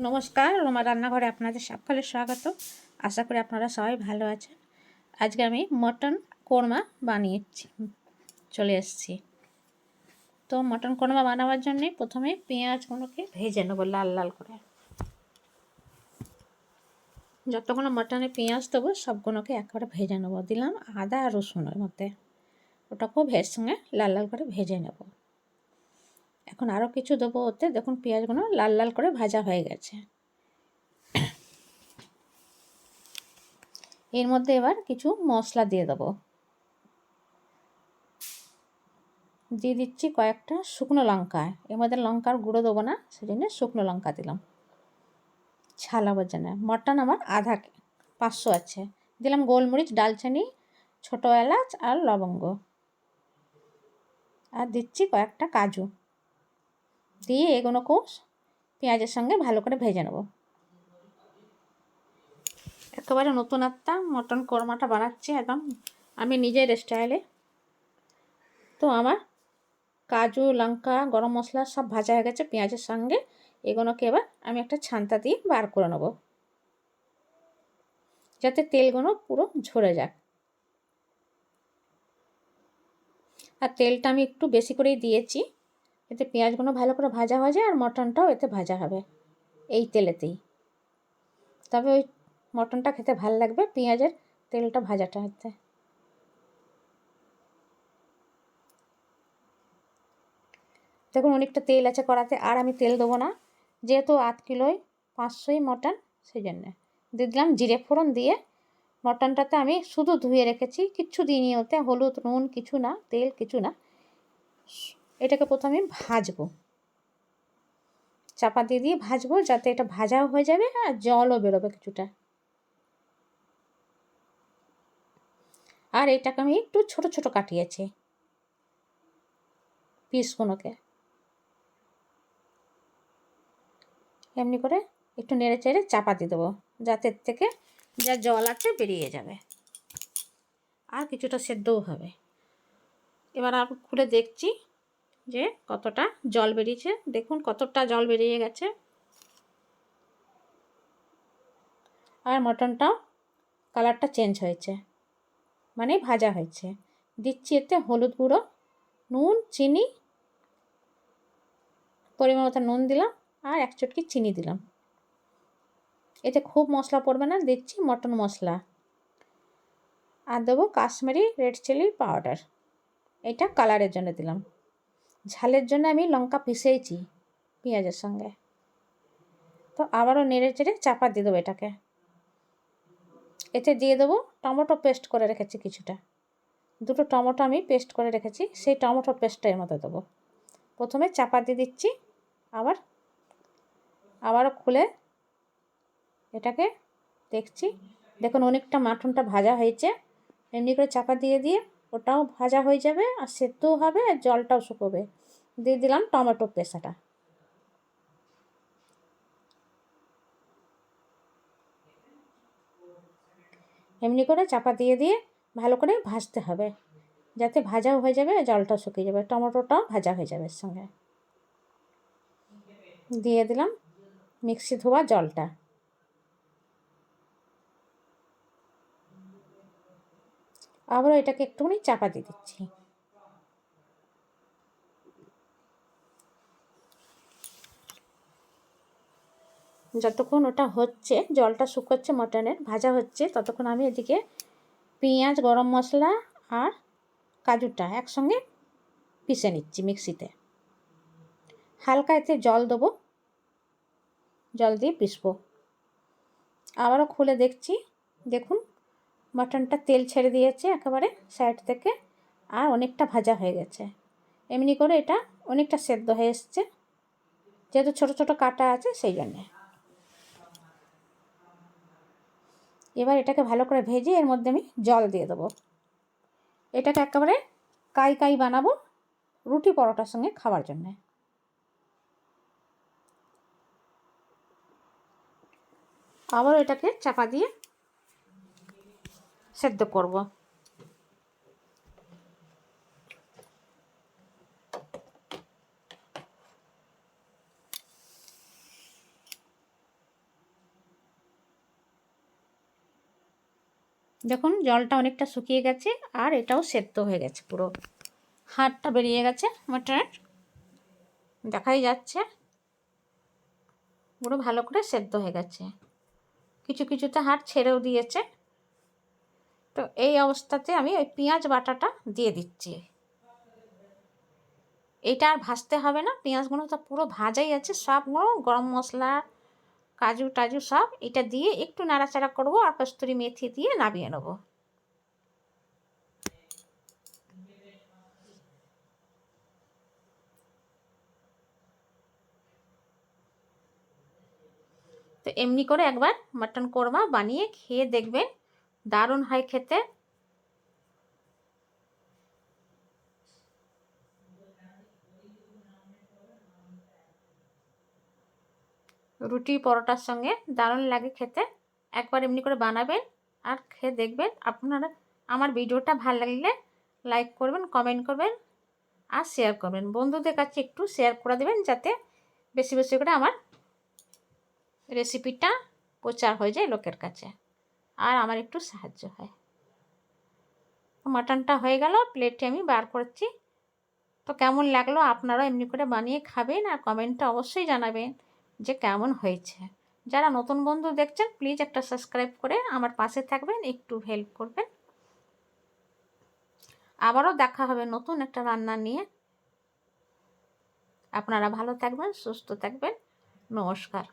নমস্কার, রোমা রান্নাঘরে আপনাদের সকলের স্বাগত। আশা করি আপনারা সবাই ভালো আছেন। আজকে আমি মটন কোরমা বানিয়েছি। চলে এসেছি। তো মটন কোরমা বানাবার জন্যে প্রথমে পেঁয়াজগুলোকে ভেজে নেব লাল লাল করে। যতগুলো মটনে পেঁয়াজ দেবো সবগুলোকে একবারে ভেজে নেব। দিলাম আদা আর রসুনের মধ্যে। ওটাকেও ভেজ সঙ্গে লাল লাল করে ভেজে নেব। এখন আরও কিছু দেবো ওতে। দেখুন, পেঁয়াজগুলো লাল লাল করে ভাজা হয়ে গেছে। এর মধ্যে এবার কিছু মশলা দিয়ে দেবো। দিয়ে দিচ্ছি কয়েকটা শুকনো লঙ্কা। এর মধ্যে লঙ্কার গুঁড়ো দেবো না, সেজন্য শুকনো লঙ্কা দিলাম। ছালাবার জন্য মটন আমার আধা পাঁচশো আছে। দিলাম গোলমরিচ, ডালচিনি, ছোটো এলাচ আর লবঙ্গ। আর দিচ্ছি কয়েকটা কাজু। দিয়ে এগুলোকেও পেঁয়াজের সঙ্গে ভালো করে ভেজে নেব। একেবারে নতুন একটা মটন কোরমাটা বানাচ্ছি একদম। আমি নিজের স্টাইলে তো আমার কাজু, লঙ্কা, গরম মশলা সব ভাজা হয়ে গেছে, পেঁয়াজের সঙ্গে এগুলোকে এবার আমি একটা ছান্তা দিয়ে বার করে নেব। যাতে তেলগুলো পুরো ঝরে যাক। আর তেলটা আমি একটু বেশি করেই দিয়েছি। এতে পেঁয়াজগুলো ভালো করে ভাজা হয়ে যায় আর মটনটাও এতে ভাজা হবে, এই তেলেতেই। তবে ওই মটনটা খেতে ভালো লাগবে পেঁয়াজের তেলটা ভাজাটা হতে দেখুন অনেকটা তেল আছে কড়াতে, আর আমি তেল দেবো না, যেহেতু আধ কিলোয় পাঁচশোই মটন সেই জন্যে দিয়ে দিলাম জিরে ফোড়ন দিয়ে মটনটাতে আমি শুধু ধুয়ে রেখেছি, কিচ্ছু দিইনি ওতে, হলুদ, নুন, কিছু না, তেল, কিছু না। এটাকে প্রথমে ভাজবো। চাপা দিয়ে দিয়ে ভাজবো যাতে এটা ভাজাও হয়ে যাবে আর জলও বেরোবে কিছুটা। আর এটাকে আমি একটু ছোট ছোট কাটিয়েছি। পিসগুলোকে। এমনি করে একটু নেড়ে চেড়ে চাপা দিয়ে দেবো যাতে থেকে যা জল আছে বেরিয়ে যাবে। আর কিছুটা সেদ্ধও হবে। এবার আর খুলে দেখছি যে কতটা জল বেরিয়েছে। দেখুন কতটা জল বেরিয়ে গেছে। আর মটনটাও কালারটা চেঞ্জ হয়েছে। মানে ভাজা হয়েছে। দিচ্ছি এতে হলুদ গুঁড়ো, নুন, চিনি, পরিমাণ মতো নুন দিলাম আর এক চটকি চিনি দিলাম। এতে খুব মশলা পড়বে না, দিচ্ছি মটন মশলা। আর দেবো কাশ্মীরি রেড চিলি পাউডার এটা কালারের জন্য দিলাম। ঝালের জন্য আমি লঙ্কা পিষেইছি পেঁয়াজের সঙ্গে। তো আবারও নেড়ে চেড়ে চাপা দিয়ে দেবো এটাকে। এতে দিয়ে দেবো টমেটো পেস্ট করে রেখেছি কিছুটা। দুটো টমেটো আমি পেস্ট করে রেখেছি, সেই টমেটো পেস্টটা এর মধ্যে দেবো। প্রথমে চাপা দিয়ে দিচ্ছি, আবার, আবারও খুলে এটাকে দেখছি। দেখুন, অনেকটা মাটনটা ভাজা হয়েছে। এমনি করে চাপা দিয়ে দিয়ে ওটাও ভাজা হয়ে যাবে আর সেদ্ধও হবে আর জলটাও শুকোবে। দিয়ে দিলাম টমেটো পেশাটা এমনি করে চাপা দিয়ে দিয়ে ভালো করে ভাজতে হবে। যাতে ভাজাও হয়ে যাবে, জলটাও শুকিয়ে যাবে। টমেটোটাও ভাজা হয়ে যাবে সঙ্গে। দিয়ে দিলাম মিক্সি ধোয়া জলটা। আবারও এটাকে একটুখানি চাপা দিয়ে দিচ্ছি। যতক্ষণ ওটা হচ্ছে, জলটা শুকোচ্ছে মটনের, ভাজা হচ্ছে, ততক্ষণ আমি এদিকে পেঁয়াজ, গরম মশলা আর কাজুটা একসঙ্গে পিষে নিচ্ছি মিক্সিতে। হালকা এতে জল দেবো, জল দিয়ে পিষবো। আবারও খুলে দেখছি, দেখুন মাটনটা তেল ছেড়ে দিয়েছে একেবারে সাইড থেকে, আর অনেকটা ভাজা হয়ে গেছে। এমনি করে এটা অনেকটা সেদ্ধ হয়ে এসছে, যেহেতু ছোটো ছোটো কাটা আছে সেই জন্যে। এবার এটাকে ভালো করে ভেজে এর মধ্যে আমি জল দিয়ে দেবো। এটাকে একেবারে কাই কাই বানাবো রুটি পরোটার সঙ্গে খাওয়ার জন্যে। আবার এটাকে চাপা দিয়ে সেদ্ধ করব। দেখুন, জলটা অনেকটা শুকিয়ে গেছে আর এটাও সেদ্ধ হয়ে গেছে পুরো। হাড়টা বেরিয়ে গেছে মটনের দেখাই যাচ্ছে। পুরো ভালো করে সেদ্ধ হয়ে গেছে। কিছু কিছুতে হাড় ছেড়েও দিয়েছে। তো এই অবস্থাতে আমি ওই পেঁয়াজ বাটাটা দিয়ে দিচ্ছি। এটা আর ভাজতে হবে না, পেঁয়াজগুলো তো পুরো ভাজাই আছে, সবগুলো গরম মশলা, কাজু টাজু সব এটা দিয়ে একটু নাড়াচাড়া করব আর কস্তুরি মেথি দিয়ে নামিয়ে নেব। তো এমনি করে একবার মাটন কোরমা বানিয়ে খেয়ে দেখবেন দারুণ হয় খেতে। রুটি পরোটার সঙ্গে দারুণ লাগে খেতে। একবার এমনি করে বানাবেন আর খেয়ে দেখবেন আপনারা আমার ভিডিওটা ভালো লাগলে লাইক করবেন, কমেন্ট করবেন আর শেয়ার করবেন। বন্ধুদের কাছে একটু শেয়ার করে দেবেন যাতে বেশি বেশি করে আমার রেসিপিটা প্রচার হয়ে যায় লোকের কাছে। আর আমার একটু সাহায্য হয়। মাটনটা হয়ে গেল প্লেটে আমি বার করছি। তো কেমন লাগল আপনারাও এমনি করে বানিয়ে খাবেন আর কমেন্টটা অবশ্যই জানাবেন যে কেমন হয়েছে। যারা নতুন বন্ধু দেখছেন প্লিজ একটা সাবস্ক্রাইব করে আমার পাশে থাকবেন, একটু হেল্প করবেন। আবারও দেখা হবে নতুন একটা রান্না নিয়ে। আপনারা ভালো থাকবেন, সুস্থ থাকবেন। নমস্কার।